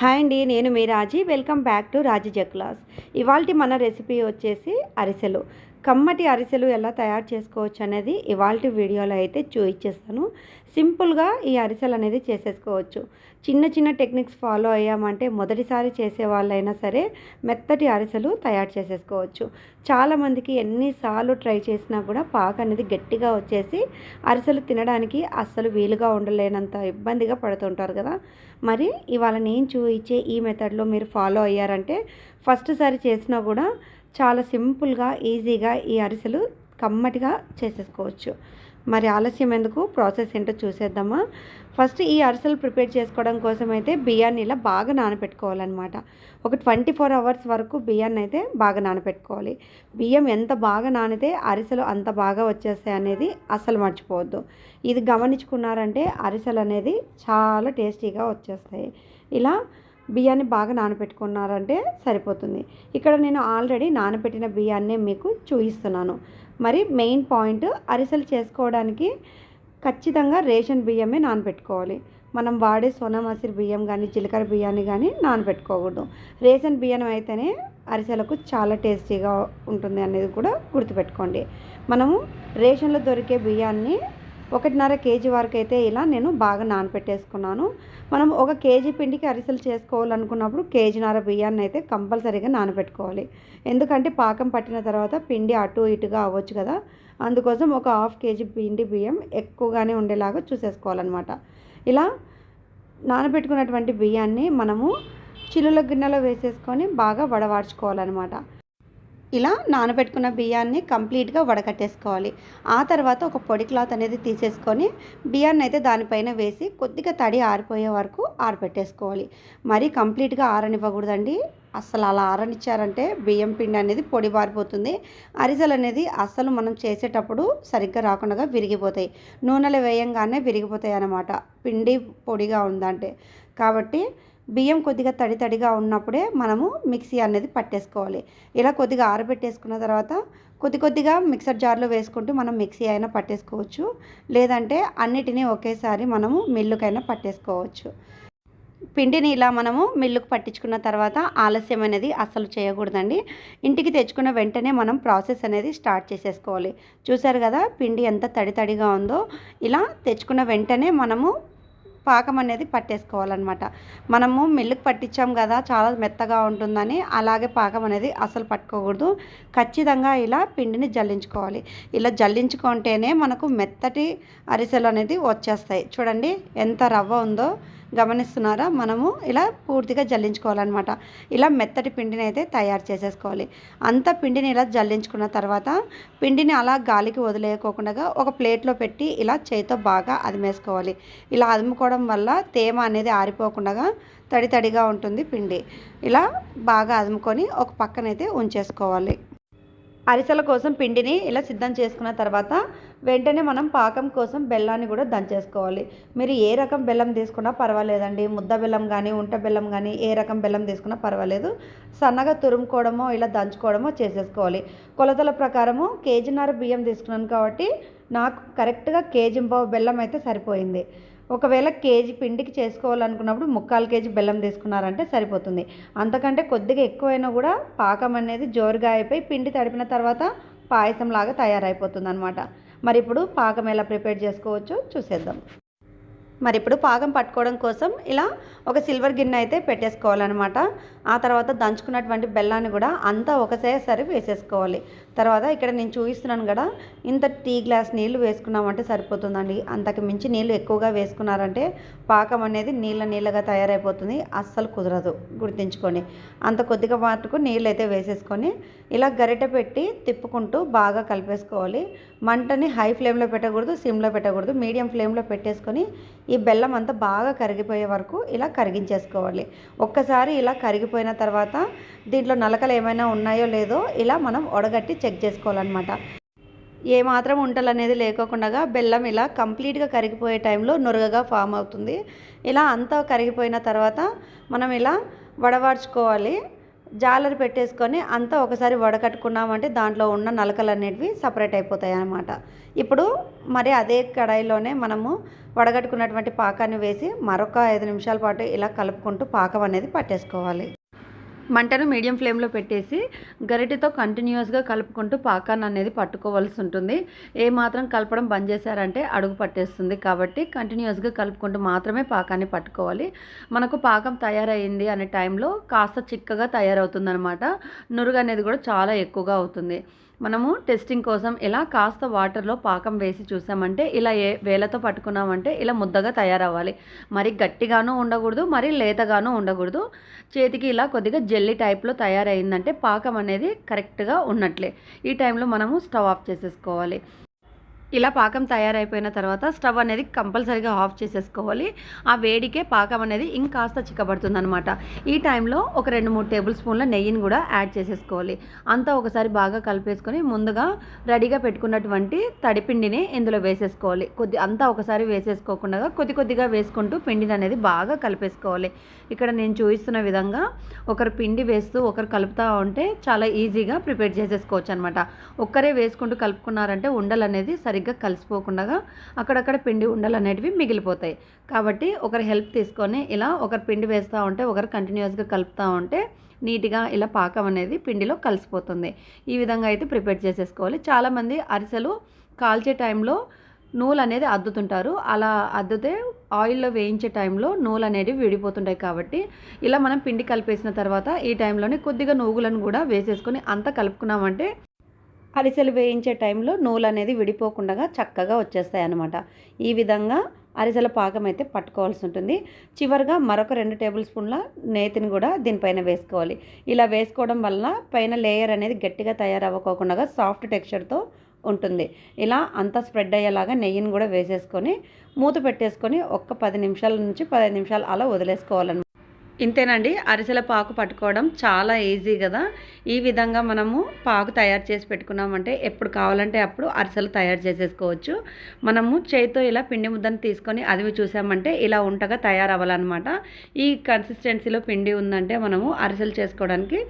Hi అండి నేను మీ Raji. Welcome back to Raji జక్లాస్ ఇవాళ మన రెసిపీ వచ్చేసి అరిసెలు. కమ్మటి అరిసెలు ఎలా తయారు చేసుకోవచ్చు అనేది ఇవాళ వీడియోలో అయితే చూపించేస్తాను సింపుల్గా ఈ అరిసెలు అనేది చేసేసుకోవచ్చు. చిన్న చిన్న టెక్నిక్స్ ఫాలో అయ్యామంటే మొదటిసారి చేసే వాళ్ళైనా సరే మెత్తటి అరిసెలు తయారు చేసేసుకోవచ్చు. చాలామందికి ఎన్నిసార్లు ట్రై చేసినా కూడా పాక అనేది గట్టిగా వచ్చేసి అరిసెలు తినడానికి అస్సలు వీలుగా ఉండలేనంత ఇబ్బందిగా పడుతుంటారు కదా. మరి ఇవాళ నేను చూపించే ఈ మెథడ్లో మీరు ఫాలో అయ్యారంటే ఫస్ట్ సారి చేసినా కూడా చాలా సింపుల్గా ఈజీగా ఈ అరిసెలు కమ్మటిగా చేసేసుకోవచ్చు. మరి ఆలస్యం ఎందుకు? ప్రాసెస్ ఏంటో చూసేద్దామా? ఫస్ట్ ఈ అరిసెలు ప్రిపేర్ చేసుకోవడం కోసం అయితే బియ్యాన్ని ఇలా బాగా నానబెట్టుకోవాలన్నమాట ఒక ట్వంటీ ఫోర్ అవర్స్ వరకు బియ్యాన్ని అయితే బాగా నానబెట్టుకోవాలి బియ్యం ఎంత బాగా నానితే అరిసెలు అంత బాగా వచ్చేస్తాయి అనేది అస్సలు మర్చిపోవద్దు. ఇది గమనించుకున్నారంటే అరిసెలు అనేది చాలా టేస్టీగా వచ్చేస్తాయి. ఇలా బియ్యాన్ని బాగా నానబెట్టుకున్నారంటే సరిపోతుంది. ఇక్కడ నేను ఆల్రెడీ నానబెట్టిన బియ్యాన్నే మీకు చూపిస్తున్నాను. మరి మెయిన్ పాయింట్ అరిసెలు చేసుకోవడానికి ఖచ్చితంగా రేషన్ బియ్యమే నానబెట్టుకోవాలి. మనం వాడే సోనామసూరి బియ్యం కానీ జీలకర్ర బియ్యాన్ని కానీ నానబెట్టుకోకూడదు. రేషన్ బియ్యం అయితేనే అరిసెలకు చాలా టేస్టీగా ఉంటుంది అనేది కూడా గుర్తుపెట్టుకోండి. మనము రేషన్లో దొరికే బియ్యాన్ని ఒకటిన్నర కేజీ వరకు అయితే ఇలా నేను బాగా నానపెట్టేసుకున్నాను. మనం ఒక కేజీ పిండికి అరిసెలు చేసుకోవాలనుకున్నప్పుడు కేజీన్నర బియ్యాన్ని అయితే కంపల్సరీగా నానబెట్టుకోవాలి ఎందుకంటే పాకం పట్టిన తర్వాత పిండి అటు ఇటుగా అవ్వచ్చు కదా. అందుకోసం ఒక హాఫ్ కేజీ పిండి బియ్యం ఎక్కువగానే ఉండేలాగా చూసేసుకోవాలన్నమాట. ఇలా నానబెట్టుకున్నటువంటి బియ్యాన్ని మనము చిల్లుల గిన్నెలో వేసేసుకొని బాగా వడవార్చుకోవాలన్నమాట ఇలా నానబెట్టుకున్న బియ్యాన్ని కంప్లీట్గా వడకట్టేసుకోవాలి. ఆ తర్వాత ఒక పొడి క్లాత్ అనేది తీసేసుకొని బియ్యాన్ని అయితే దానిపైన వేసి కొద్దిగా తడి ఆరిపోయే వరకు ఆరబెట్టేసుకోవాలి. మరీ కంప్లీట్గా ఆరనివ్వకూడదండి. అస్సలు అలా ఆరనిచ్చారంటే బియ్యం పిండి అనేది పొడి బారిపోతుంది అరిసెలు అనేది అస్సలు మనం చేసేటప్పుడు సరిగ్గా రాకుండా విరిగిపోతాయి. నూనెలో వేయంగానే విరిగిపోతాయి అన్నమాట. పిండి పొడిగా ఉందంటే. కాబట్టి బియ్యం కొద్దిగా తడి తడిగా ఉన్నప్పుడే మనము మిక్సీ అనేది పట్టేసుకోవాలి. ఇలా కొద్దిగా ఆరబెట్టేసుకున్న తర్వాత కొద్ది కొద్దిగా మిక్సర్ జార్లో వేసుకుంటూ మనం మిక్సీ అయినా పట్టేసుకోవచ్చు. లేదంటే అన్నిటినీ ఒకేసారి మనము మిల్లుకైనా పట్టేసుకోవచ్చు. పిండిని ఇలా మనము మిల్లుకు పట్టించుకున్న తర్వాత ఆలస్యం అనేది అస్సలు చేయకూడదండి. ఇంటికి తెచ్చుకున్న వెంటనే మనం ప్రాసెస్ అనేది స్టార్ట్ చేసేసుకోవాలి. చూసారు కదా పిండి ఎంత తడి తడిగా ఉందో. ఇలా తెచ్చుకున్న వెంటనే మనము పాకం అనేది పట్టేసుకోవాలన్నమాట. మనము మిల్లుకు పట్టించాం కదా చాలా మెత్తగా ఉంటుందని అలాగే పాకం అనేది అసలు పట్టుకోకూడదు. ఖచ్చితంగా ఇలా పిండిని జల్లించుకోవాలి. ఇలా జల్లించుకుంటేనే మనకు మెత్తటి అరిసెలు అనేది వచ్చేస్తాయి. చూడండి ఎంత రవ్వ ఉందో. గమనిస్తున్నారా? మనము ఇలా పూర్తిగా జల్లించుకోవాలన్నమాట. ఇలా మెత్తటి పిండిని అయితే తయారు చేసేసుకోవాలి. అంత పిండిని ఇలా జల్లించుకున్న తర్వాత పిండిని అలా గాలికి వదిలేయకోకుండా ఒక ప్లేట్లో పెట్టి ఇలా చేతితో బాగా అదిమేసుకోవాలి. ఇలా అదుముకోవడం వల్ల తేమ అనేది ఆరిపోకుండా తడి తడిగా ఉంటుంది పిండి. ఇలా బాగా అదుముకొని ఒక పక్కనైతే ఉంచేసుకోవాలి. అరిసెల కోసం పిండిని ఇలా సిద్ధం చేసుకున్న తర్వాత వెంటనే మనం పాకం కోసం బెల్లాన్ని కూడా దంచేసుకోవాలి. మీరు ఏ రకం బెల్లం తీసుకున్నా పర్వాలేదండి. ముద్ద బెల్లం కానీ ఉంట బెల్లం కానీ ఏ రకం బెల్లం తీసుకున్నా పర్వాలేదు. సన్నగా తురుముకోవడమో ఇలా దంచుకోవడమో చేసేసుకోవాలి. కొలతల ప్రకారము కేజీన్నర బియ్యం తీసుకున్నాను కాబట్టి నాకు కరెక్ట్గా కేజీ బెల్లం అయితే సరిపోయింది. ఒకవేళ కేజీ పిండికి చేసుకోవాలనుకున్నప్పుడు ముక్కాలు కేజీ బెల్లం తీసుకున్నారంటే సరిపోతుంది. అంతకంటే కొద్దిగా ఎక్కువైనా కూడా పాకం అనేది జోరుగా అయిపోయి పిండి తడిపిన తర్వాత పాయసం లాగా తయారైపోతుంది అనమాట మరి ఇప్పుడు పాకం ఎలా ప్రిపేర్ చేసుకోవచ్చో చూసేద్దాం. మరి ఇప్పుడు పాకం పట్టుకోవడం కోసం ఇలా ఒక సిల్వర్ గిన్నె అయితే పెట్టేసుకోవాలన్నమాట. ఆ తర్వాత దంచుకున్నటువంటి బెల్లాన్ని కూడా అంతా ఒకసేసారి వేసేసుకోవాలి. తర్వాత ఇక్కడ నేను చూపిస్తున్నాను కదా ఇంత టీ గ్లాస్ నీళ్ళు వేసుకున్నామంటే సరిపోతుందండి. అంతకు మించి నీళ్ళు ఎక్కువగా వేసుకున్నారంటే పాకం అనేది నీళ్ళ నీళ్ళగా తయారైపోతుంది. అస్సలు కుదరదు గుర్తుంచుకొని అంత కొద్దిగా మటుకు నీళ్ళు అయితే వేసేసుకొని ఇలా గరిటె పెట్టి తిప్పుకుంటూ బాగా కలిపేసుకోవాలి. మంటని హై ఫ్లేమ్లో పెట్టకూడదు సిమ్లో పెట్టకూడదు. మీడియం ఫ్లేమ్లో పెట్టేసుకొని ఈ బెల్లం అంతా బాగా కరిగిపోయే వరకు ఇలా కరిగించేసుకోవాలి. ఒక్కసారి ఇలా కరిగిపోయిన తర్వాత దీంట్లో నలకలు ఏమైనా ఉన్నాయో లేదో ఇలా మనం ఒడగట్టి చెక్ చేసుకోవాలన్నమాట. ఏమాత్రం ఉంటలు అనేది లేకోకుండా బెల్లం ఇలా కంప్లీట్గా కరిగిపోయే టైంలో నురగగా ఫామ్ అవుతుంది. ఇలా అంతా కరిగిపోయిన తర్వాత మనం ఇలా వడవార్చుకోవాలి జాలర్ పెట్టేసుకొని అంతా ఒకసారి వడకట్టుకున్నామంటే దాంట్లో ఉన్న నలకలు అనేటివి సపరేట్ అయిపోతాయి అన్నమాట ఇప్పుడు మరి అదే కడాయిలోనే మనము వడగట్టుకున్నటువంటి పాకాన్ని వేసి మరొక ఐదు నిమిషాల పాటు ఇలా కలుపుకుంటూ పాకం అనేది పట్టేసుకోవాలి. మంటను మీడియం ఫ్లేమ్లో పెట్టేసి గరిటెతో కంటిన్యూస్గా కలుపుకుంటూ పాకాన్ని అనేది పట్టుకోవాల్సి ఉంటుంది. ఏ మాత్రం కలపడం బంద్ చేశారంటే అడుగు పట్టేస్తుంది. కాబట్టి కంటిన్యూస్గా కలుపుకుంటూ మాత్రమే పాకాన్ని పట్టుకోవాలి. మనకు పాకం తయారైంది అనే టైంలో కాస్త చిక్కగా తయారవుతుంది అనమాట నురుగు అనేది కూడా చాలా ఎక్కువగా అవుతుంది. మనము టెస్టింగ్ కోసం ఇలా కాస్త వాటర్లో పాకం వేసి చూసామంటే ఇలా ఏ వేలతో పట్టుకున్నామంటే ఇలా ముద్దగా తయారవ్వాలి. మరి గట్టిగానూ ఉండకూడదు మరి లేతగానూ ఉండకూడదు. చేతికి ఇలా కొద్దిగా జెల్లీ టైప్లో తయారైందంటే పాకం అనేది కరెక్ట్గా ఉన్నట్లే. ఈ టైంలో మనము స్టవ్ ఆఫ్ చేసేసుకోవాలి. ఇలా పాకం తయారైపోయిన తర్వాత స్టవ్ అనేది కంపల్సరీగా ఆఫ్ చేసేసుకోవాలి. ఆ వేడికే పాకం అనేది ఇంకాస్త చిక్కబడుతుంది అనమాట ఈ టైంలో ఒక రెండు మూడు టేబుల్ స్పూన్ల నెయ్యిని కూడా యాడ్ చేసేసుకోవాలి. అంతా ఒకసారి బాగా కలిపేసుకొని ముందుగా రెడీగా పెట్టుకున్నటువంటి తడిపిండిని ఇందులో వేసేసుకోవాలి. కొద్ది అంతా ఒకసారి వేసేసుకోకుండా కొద్ది కొద్దిగా వేసుకుంటూ పిండిని అనేది బాగా కలిపేసుకోవాలి. ఇక్కడ నేను చూపిస్తున్న విధంగా ఒకరు పిండి వేస్తూ ఒకరు కలుపుతూ ఉంటే చాలా ఈజీగా ప్రిపేర్ చేసేసుకోవచ్చు అనమాట ఒక్కరే వేసుకుంటూ కలుపుకున్నారంటే ఉండలు అనేది సరిగ్గా కలిసిపోకుండా అక్కడక్కడ పిండి ఉండలు అనేటివి మిగిలిపోతాయి. కాబట్టి ఒకరి హెల్ప్ తీసుకొని ఇలా ఒకరు పిండి వేస్తూ ఉంటే ఒకరు కంటిన్యూస్గా కలుపుతూ ఉంటే నీట్గా ఇలా పాకం అనేది పిండిలో కలిసిపోతుంది. ఈ విధంగా అయితే ప్రిపేర్ చేసేసుకోవాలి. చాలామంది అరిసెలు కాల్చే టైంలో నూలు అనేది అద్దుతుంటారు. అలా అద్దితే ఆయిల్లో వేయించే టైంలో నూలు అనేది విడిపోతుంటాయి కాబట్టి ఇలా మనం పిండి కలిపేసిన తర్వాత ఈ టైంలోనే కొద్దిగా నూగులను కూడా వేసేసుకొని అంతా కలుపుకున్నామంటే అరిసెలు వేయించే టైంలో నూలు అనేది విడిపోకుండా చక్కగా వచ్చేస్తాయి అన్నమాట ఈ విధంగా అరిసెల పాకం అయితే పట్టుకోవాల్సి ఉంటుంది. చివరిగా మరొక రెండు టేబుల్ స్పూన్ల నేతిని కూడా దీనిపైన వేసుకోవాలి. ఇలా వేసుకోవడం వల్ల పైన లేయర్ అనేది గట్టిగా తయారవ్వకోకుండా సాఫ్ట్ టెక్స్చర్తో ఉంటుంది. ఇలా అంతా స్ప్రెడ్ అయ్యేలాగా నెయ్యిని కూడా వేసేసుకొని మూత పెట్టేసుకొని ఒక్క పది నిమిషాల నుంచి పదిహేను నిమిషాలు అలా వదిలేసుకోవాలన్నమాట. ఇంతేనండి అరిసెల పాకు పట్టుకోవడం చాలా ఈజీ కదా. ఈ విధంగా మనము పాకు తయారు చేసి పెట్టుకున్నామంటే ఎప్పుడు కావాలంటే అప్పుడు అరిసెలు తయారు చేసేసుకోవచ్చు. మనము చేతితో ఇలా పిండి ముద్దను తీసుకొని అదివి చూసామంటే ఇలా ఉంటగా తయారవ్వాలన్నమాట. ఈ కన్సిస్టెన్సీలో పిండి ఉందంటే మనము అరిసెలు చేసుకోవడానికి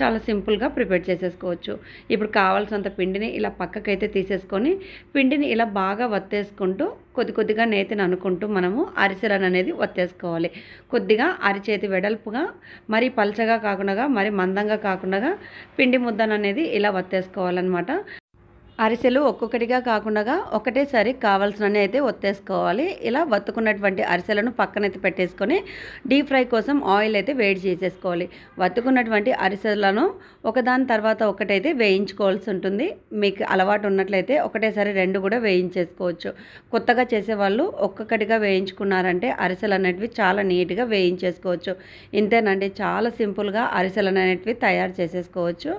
చాలా సింపుల్గా ప్రిపేర్ చేసేసుకోవచ్చు. ఇప్పుడు కావాల్సినంత పిండిని ఇలా పక్కకైతే తీసేసుకొని పిండిని ఇలా బాగా వత్తేసుకుంటూ కొద్ది కొద్దిగా నేతిని అనుకుంటూ మనము అరిసెలను అనేది వత్తేసుకోవాలి. కొద్దిగా అరిచేతి వెడల్పుగా మరి పల్చగా కాకుండా మరి మందంగా కాకుండా పిండి ముద్దను అనేది ఇలా వత్తేసుకోవాలన్నమాట. అరిసెలు ఒక్కొక్కటిగా కాకుండా ఒకటేసారి కావాల్సినవి అయితే ఒత్తేసుకోవాలి. ఇలా వత్తుకున్నటువంటి అరిసెలను పక్కనైతే పెట్టేసుకొని డీప్ ఫ్రై కోసం ఆయిల్ అయితే వేడి చేసేసుకోవాలి. వత్తుకున్నటువంటి అరిసెలను ఒకదాని తర్వాత ఒకటైతే వేయించుకోవాల్సి ఉంటుంది. మీకు అలవాటు ఉన్నట్లయితే ఒకటేసారి రెండు కూడా వేయించేసుకోవచ్చు. కొత్తగా చేసేవాళ్ళు ఒక్కొక్కటిగా వేయించుకున్నారంటే అరిసెలు అనేటివి చాలా నీట్గా వేయించేసుకోవచ్చు. ఇంతేనండి చాలా సింపుల్గా అరిసెలు అనేటివి తయారు చేసేసుకోవచ్చు.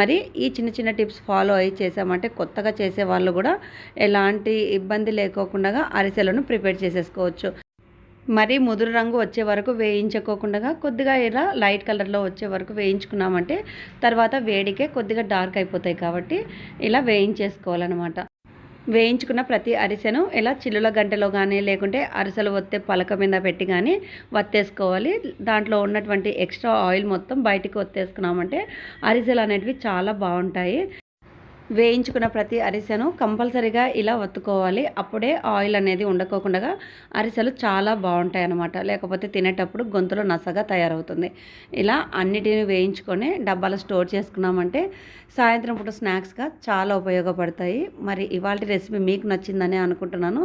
మరి ఈ చిన్న చిన్న టిప్స్ ఫాలో అయ్యి చేసామంటే కొత్తగా చేసే వాళ్ళు కూడా ఎలాంటి ఇబ్బంది లేకోకుండా అరిసెలను ప్రిపేర్ చేసేసుకోవచ్చు. మరి ముదురు రంగు వచ్చే వరకు వేయించుకోకుండా కొద్దిగా ఇలా లైట్ కలర్లో వచ్చే వరకు వేయించుకున్నామంటే తర్వాత వేడికే కొద్దిగా డార్క్ అయిపోతాయి కాబట్టి ఇలా వేయించేసుకోవాలన్నమాట. వేయించుకున్న ప్రతి అరిసెను ఇలా చిల్లుల గంటలో కానీ లేకుంటే అరిసెలు వత్తే పలక మీద పెట్టి కానీ వత్తేసుకోవాలి. దాంట్లో ఉన్నటువంటి ఎక్స్ట్రా ఆయిల్ మొత్తం బయటికి వత్తేసుకున్నామంటే అరిసెలు అనేటివి చాలా బాగుంటాయి. వేయించుకున్న ప్రతి అరిసెను కంపల్సరీగా ఇలా ఒత్తుకోవాలి. అప్పుడే ఆయిల్ అనేది ఉండకోకుండా అరిసెలు చాలా బాగుంటాయి అన్నమాట లేకపోతే తినేటప్పుడు గొంతులో నసగా తయారవుతుంది. ఇలా అన్నిటిని వేయించుకొని డబ్బాలో స్టోర్ చేసుకున్నామంటే సాయంత్రం పూట స్నాక్స్గా చాలా ఉపయోగపడతాయి. మరి ఇవాళ రెసిపీ మీకు నచ్చిందని అనుకుంటున్నాను.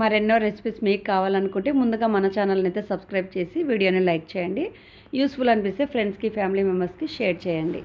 మరెన్నో రెసిపీస్ మీకు కావాలనుకుంటే ముందుగా మన ఛానల్ని అయితే సబ్స్క్రైబ్ చేసి వీడియోని లైక్ చేయండి. యూస్ఫుల్ అనిపిస్తే ఫ్రెండ్స్కి ఫ్యామిలీ మెంబర్స్కి షేర్ చేయండి.